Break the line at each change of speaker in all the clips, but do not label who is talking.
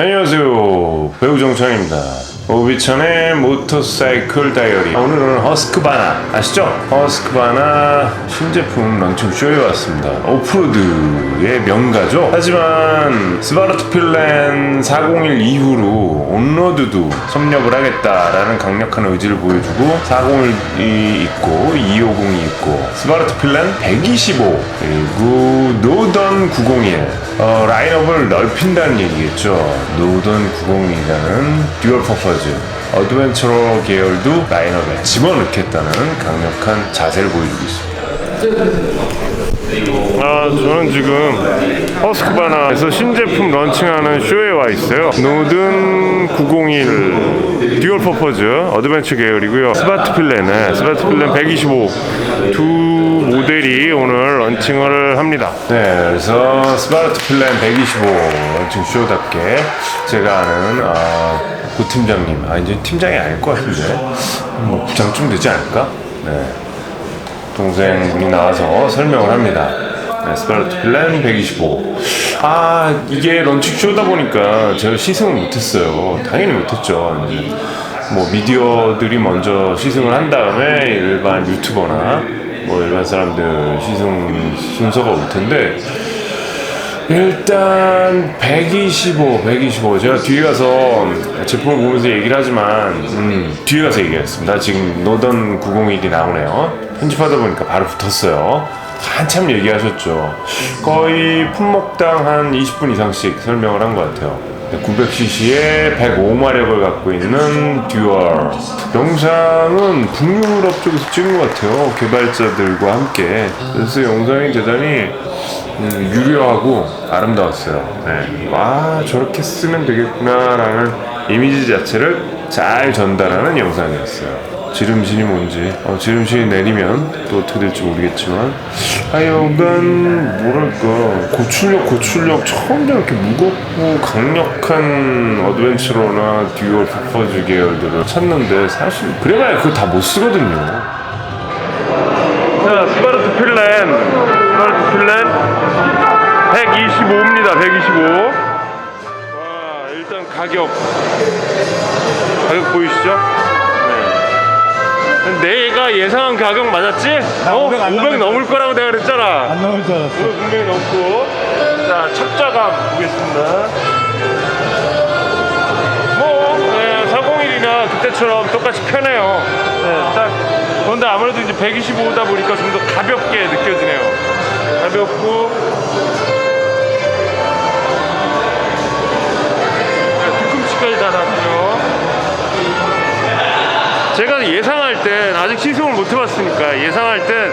안녕하세요. 배우 정찬입니다. 오비천의 모터사이클 다이어리. 오늘은 허스크바나. 아시죠? 허스크바나 신제품 런칭 쇼에 왔습니다. 오프로드의 명가죠? 하지만 스바르트 필렌 401 이후로 온로드도 섭렵을 하겠다라는 강력한 의지를 보여주고 401이 있고 250이 있고 스바르트 필렌 125 그리고 노던 901 어, 라인업을 넓힌다는 얘기겠죠. 노던 901이라는 듀얼 퍼포즈 어드벤처러 계열도 라인업에 집어넣겠다는 강력한 자세를 보여주고 있습니다 아, 저는 지금 허스크바나에서 신제품 런칭하는 쇼에 와 있어요. 노든 901 듀얼 퍼포즈 어드벤처 계열이고요. 스바트 필렌에 스바트 필렌 125 두 모델이 오늘 런칭을 합니다. 네, 그래서 스바트 필렌 125 런칭 쇼답게 제가 아는 아, 고 팀장님, 아 이제 팀장이 아닐 것 같은데 뭐 부장쯤 되지 않을까? 네. 동생분이 나와서 설명을 합니다. 네, 스파르트 필렌 125. 아, 이게 런칭 쇼다 보니까 제가 시승을 못했어요. 당연히 못했죠. 뭐 미디어들이 먼저 시승을 한 다음에 일반 유튜버나 뭐 일반 사람들 시승 순서가 올 텐데 일단 125, 125 제가 뒤에 가서 제품을 보면서 얘기를 하지만 음, 뒤에 가서 얘기했습니다. 지금 노던 901이 나오네요. 편집하다 보니까 바로 붙었어요. 한참 얘기하셨죠. 거의 품목당 한 20분 이상씩 설명을 한 것 같아요. 900cc의 105마력을 갖고 있는 듀얼 영상은 북유럽 쪽에서 찍은 것 같아요 개발자들과 함께 그래서 영상이 대단히 음, 유려하고 아름다웠어요 네. 와 저렇게 쓰면 되겠구나라는 이미지 자체를 잘 전달하는 영상이었어요 지름신이 뭔지. 어, 지름신이 내리면 또 어떻게 될지 모르겠지만. 하여간 뭐랄까 고출력 고출력 처음 저렇게 무겁고 강력한 어드벤처러나 듀얼 퍼포즈 계열들을 찾는데 사실 그래봐야 그거 다 못 쓰거든요. 자 스바르트 필렌. 스바르트 필렌. 125입니다 125 와 일단 가격. 가격 보이시죠? 내가 예상한 가격 맞았지? 어? 500안500 넘을 거라고 내가 그랬잖아.
안 나올 줄 알았어.
500 분명히 넘고. 자, 첩자감 보겠습니다. 뭐, 네, 401이나 그때처럼 똑같이 편해요. 네, 딱. 그런데 아무래도 이제 125다 보니까 좀 더 가볍게 느껴지네요. 가볍고. 네, 뒤꿈치까지 다 닿고요. 제가 예상할 땐 아직 시승을 못 해봤으니까 예상할 땐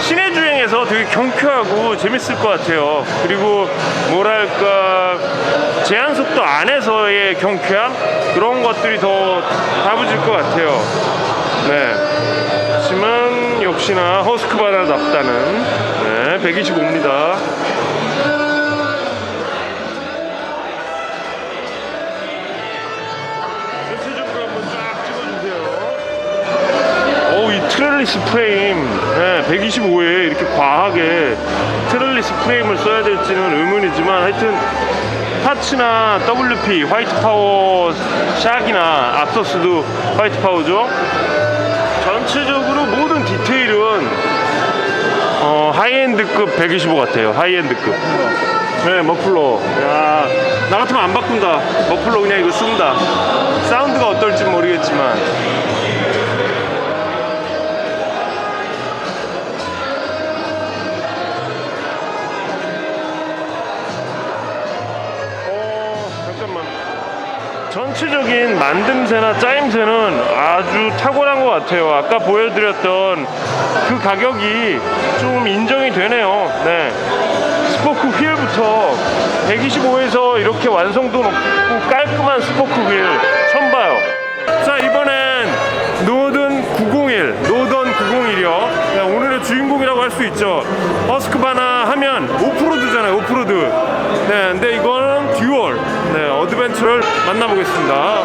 시내 주행에서 되게 경쾌하고 재밌을 것 같아요. 그리고 뭐랄까 제한 속도 안에서의 경쾌함 그런 것들이 더 다부질 것 같아요. 네. 하지만 역시나 허스크바나답다는 네, 125입니다. 트렐리스 프레임 네, 125에 이렇게 과하게 트렐리스 프레임을 써야 될지는 의문이지만 하여튼 파츠나 WP 화이트 파워 샥이나 앞서스도 화이트 파워죠. 전체적으로 모든 디테일은 어, 하이엔드급 125 같아요 하이엔드급. 네 머플러. 야 나 같으면 안 바꾼다. 머플러 그냥 이거 쓴다. 사운드가 어떨지 모르겠지만 전체적인 만듦새나 짜임새는 아주 탁월한 것 같아요. 아까 보여드렸던 그 가격이 좀 인정이 되네요. 네. 스포크 휠부터 125에서 이렇게 완성도 높고 깔끔한 스포크 휠 처음 봐요. 자, 이번엔 노던 901, 노던 901이요. 오늘의 주인공이라고 할 수 있죠. 허스크바나 하면 오프로드잖아요, 오프로드. 네, 근데 이거는 듀얼, 네, 어드벤처를 만나보겠습니다.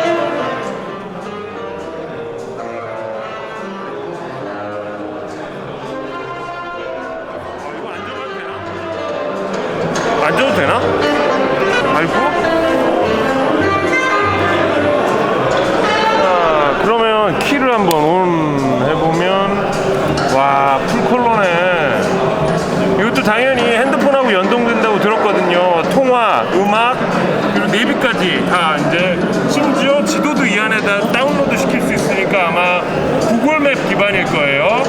앉아도 되나? 아이고?
핸드폰하고 연동된다고 들었거든요. 통화, 음악, 그리고 내비까지 다 이제 심지어 지도도 이 안에다 다운로드 시킬 수 있으니까 아마 구글맵 기반일 거예요.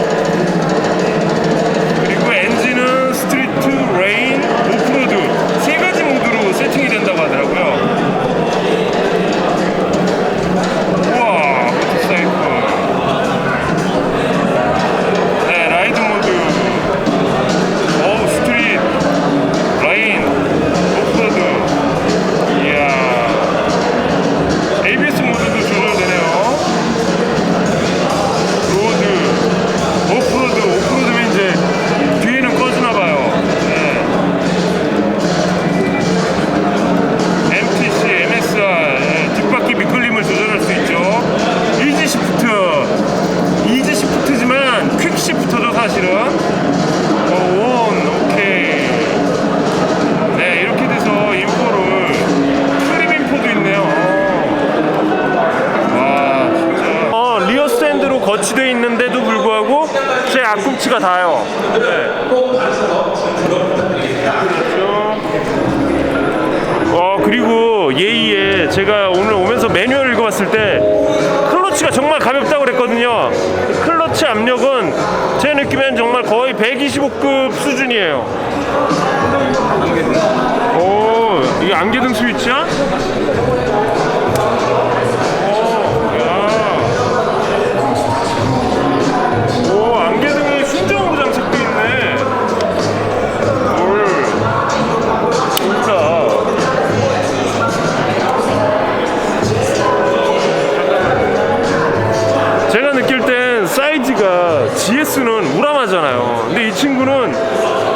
거치되어 있는데도 불구하고 제 앞꿈치가 닿아요. 네. 어, 그리고 예의에 제가 오늘 오면서 매뉴얼 읽어봤을 때 클러치가 정말 가볍다고 그랬거든요. 클러치 압력은 제 느낌엔 정말 거의 125급 수준이에요. 오, 이게 안개등 스위치야? 제가 느낄 땐 사이즈가 GS는 우람하잖아요. 근데 이 친구는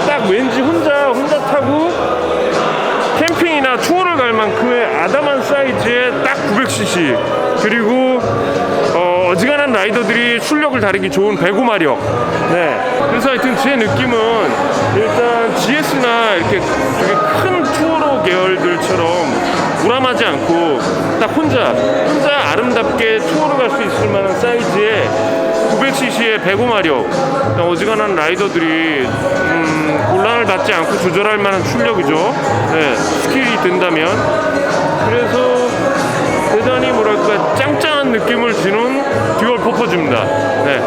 딱 왠지 혼자 혼자 타고 캠핑이나 투어를 갈 만큼의 아담한 사이즈의 딱 900cc 그리고 어, 어지간한 라이더들이 출력을 다루기 좋은 105마력. 네. 그래서 하여튼 제 느낌은 일단 GS나 이렇게 되게 큰 투어로 계열들처럼 우람하지 않고 딱 혼자 혼자 아름답게 투어를 갈 수 있을 만한 사이즈의 900cc의 105마력 어지간한 라이더들이 음, 곤란을 받지 않고 조절할 만한 출력이죠 네, 스킬이 된다면 그래서 대단히 뭐랄까 짱짱한 느낌을 주는 듀얼 퍼포즈입니다 네.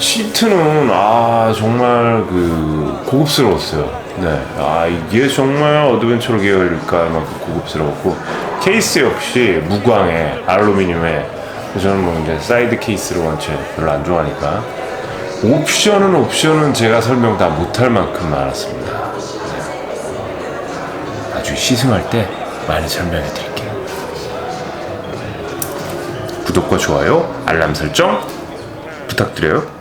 시트는 아 정말 그 고급스러웠어요. 네, 아 이게 정말 어드벤처 계열일까 만큼 고급스러웠고 케이스 역시 무광의 알루미늄에 저는 뭐 이제 사이드 케이스로 원체 별로 안 좋아하니까 옵션은 옵션은 제가 설명 다 못할 만큼 많았습니다. 네. 나중에 시승할 때 많이 설명해 드릴게요. 구독과 좋아요, 알람 설정 부탁드려요.